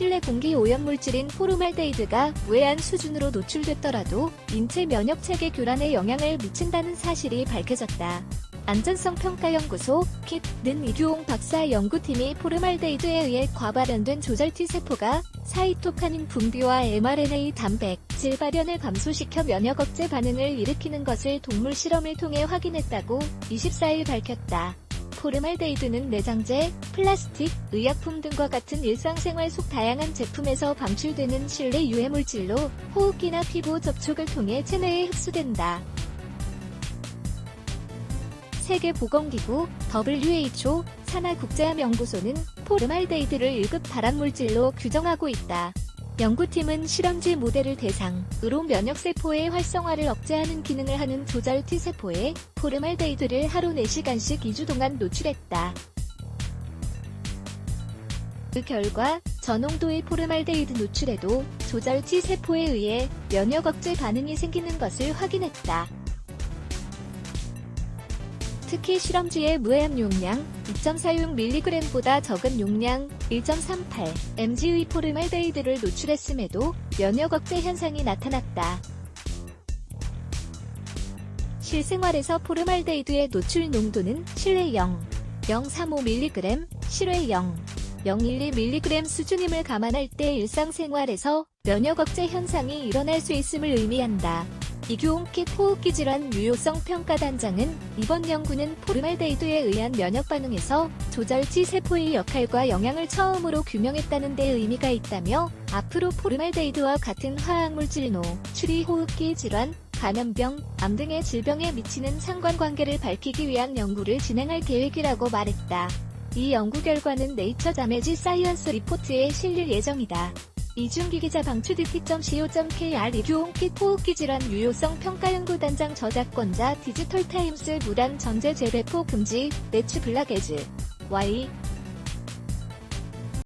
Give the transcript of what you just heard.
실내 공기 오염물질인 포르말데이드가 무해한 수준으로 노출됐더라도 인체 면역 체계 교란에 영향을 미친다는 사실이 밝혀졌다. 안전성 평가 연구소 킷는 이규홍 박사 연구팀이 포르말데이드에 의해 과발현된 조절 T세포가 사이토카닌 분비와 mRNA 단백, 질 발현을 감소시켜 면역 억제 반응을 일으키는 것을 동물 실험을 통해 확인했다고 24일 밝혔다. 포르말데이드는 내장재, 플라스틱, 의약품 등과 같은 일상생활 속 다양한 제품에서 방출되는 실내 유해물질로 호흡기나 피부 접촉을 통해 체내에 흡수된다. 세계보건기구 WHO 산하국제암연구소는 포르말데이드를 1급 발암물질로 규정하고 있다. 연구팀은 실험지 모델을 대상으로 면역세포의 활성화를 억제하는 기능을 하는 조절 T세포에 포르말데이드를 하루 4시간씩 2주 동안 노출했다. 그 결과 저농도의 포르말데이드 노출에도 조절 T세포에 의해 면역 억제 반응이 생기는 것을 확인했다. 특히 실험지의 무해함 용량 2.46mg보다 적은 용량 1.38mg의 포르말데이드를 노출했음에도 면역 억제 현상이 나타났다. 실생활에서 포르말데이드의 노출 농도는 실내 0, 0.35mg, 실외 0, 0.12mg 수준임을 감안할 때 일상생활에서 면역 억제 현상이 일어날 수 있음을 의미한다. 이규홍킷 호흡기 질환 유효성 평가 단장은 이번 연구는 포르말데이드에 의한 면역 반응에서 조절 T 세포의 역할과 영향을 처음으로 규명했다는 데 의미가 있다며 앞으로 포르말데이드와 같은 화학물질 노출이 호흡기 질환, 감염병, 암 등의 질병에 미치는 상관관계를 밝히기 위한 연구를 진행할 계획이라고 말했다. 이 연구 결과는 네이처 자매지 사이언스 리포트에 실릴 예정이다. 이준기 기자 방출DT.co.kr 이규홍킷 호흡기 질환 유효성 평가 연구단장 저작권자 디지털타임스 무단 전제 재배포 금지 네츠 블락 에즈 Y